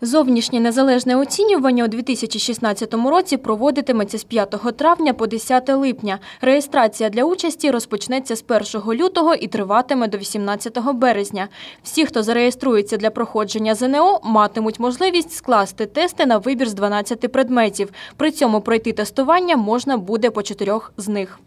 Зовнішнє незалежне оцінювання у 2016 році проводитиметься з 5 травня по 10 липня. Реєстрація для участі розпочнеться з 1 лютого і триватиме до 18 березня. Всі, хто зареєструється для проходження ЗНО, матимуть можливість скласти тести на вибір з 12 предметів. При цьому пройти тестування можна буде по чотирьох з них.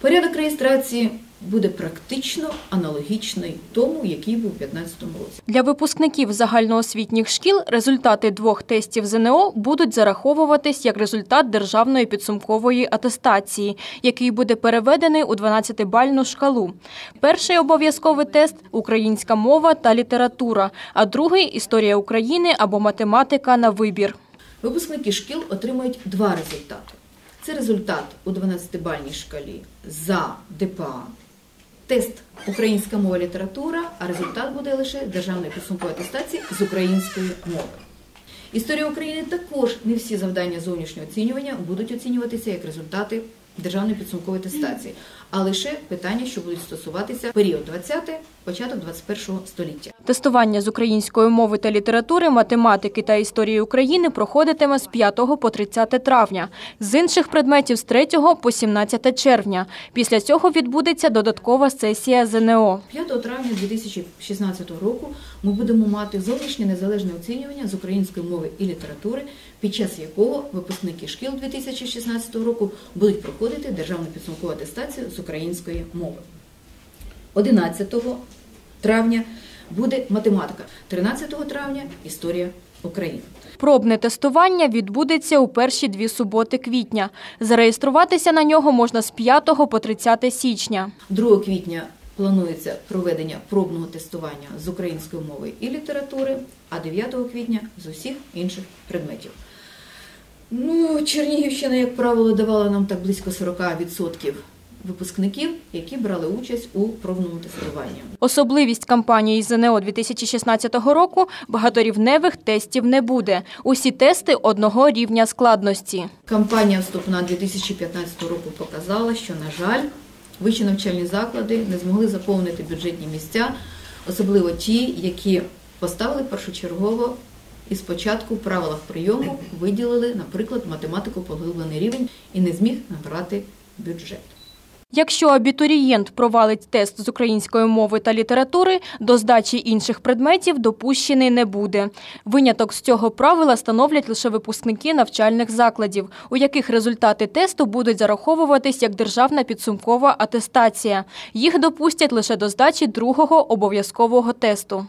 Порядок реєстрації буде практично аналогічний тому, який був у 2015 році. Для випускників загальноосвітніх шкіл результати двох тестів ЗНО будуть зараховуватись як результат державної підсумкової атестації, який буде переведений у 12-бальну шкалу. Перший обов'язковий тест українська мова та література, а другий історія України або математика на вибір. Випускники шкіл отримають два результати. Це результат у 12-бальній шкалі за ДПА, тест українська мова література, а результат буде лише державної підсумкової атестації з української мови. Історія України також не всі завдання зовнішнього оцінювання будуть оцінюватися як результати державної підсумкової атестації, а лише питання, що будуть стосуватися період 20 початок 21 століття. Тестування з української мови та літератури, математики та історії України проходитиме з 5 по 30 травня, з інших предметів з 3 по 17 червня. Після цього відбудеться додаткова сесія ЗНО. 5 травня 2016 року ми будемо мати зовнішнє незалежне оцінювання з української мови і літератури, під час якого випускники шкіл 2016 року будуть проходити державну підсумкову атестацію з української мови. 11 травня буде математика, 13 травня історія України. Пробне тестування відбудеться у перші дві суботи квітня. Зареєструватися на нього можна з 5 по 30 січня. 2 квітня планується проведення пробного тестування з української мови і літератури, а 9 квітня з усіх інших предметів. Ну, Чернігівщина, як правило, давала нам так близько 40% випускників, які брали участь у пробному тестуванні. Особливість кампанії ЗНО 2016 року – багаторівневих тестів не буде. Усі тести одного рівня складності. Кампанія вступна 2015 року показала, що, на жаль, вищі навчальні заклади не змогли заповнити бюджетні місця, особливо ті, які поставили першочергово і спочатку в правилах прийому виділили, наприклад, математику поглиблений рівень і не зміг набрати бюджет. Якщо абітурієнт провалить тест з української мови та літератури, до здачі інших предметів допущений не буде. Виняток з цього правила становлять лише випускники навчальних закладів, у яких результати тесту будуть зараховуватись як державна підсумкова атестація. Їх допустять лише до здачі другого обов'язкового тесту.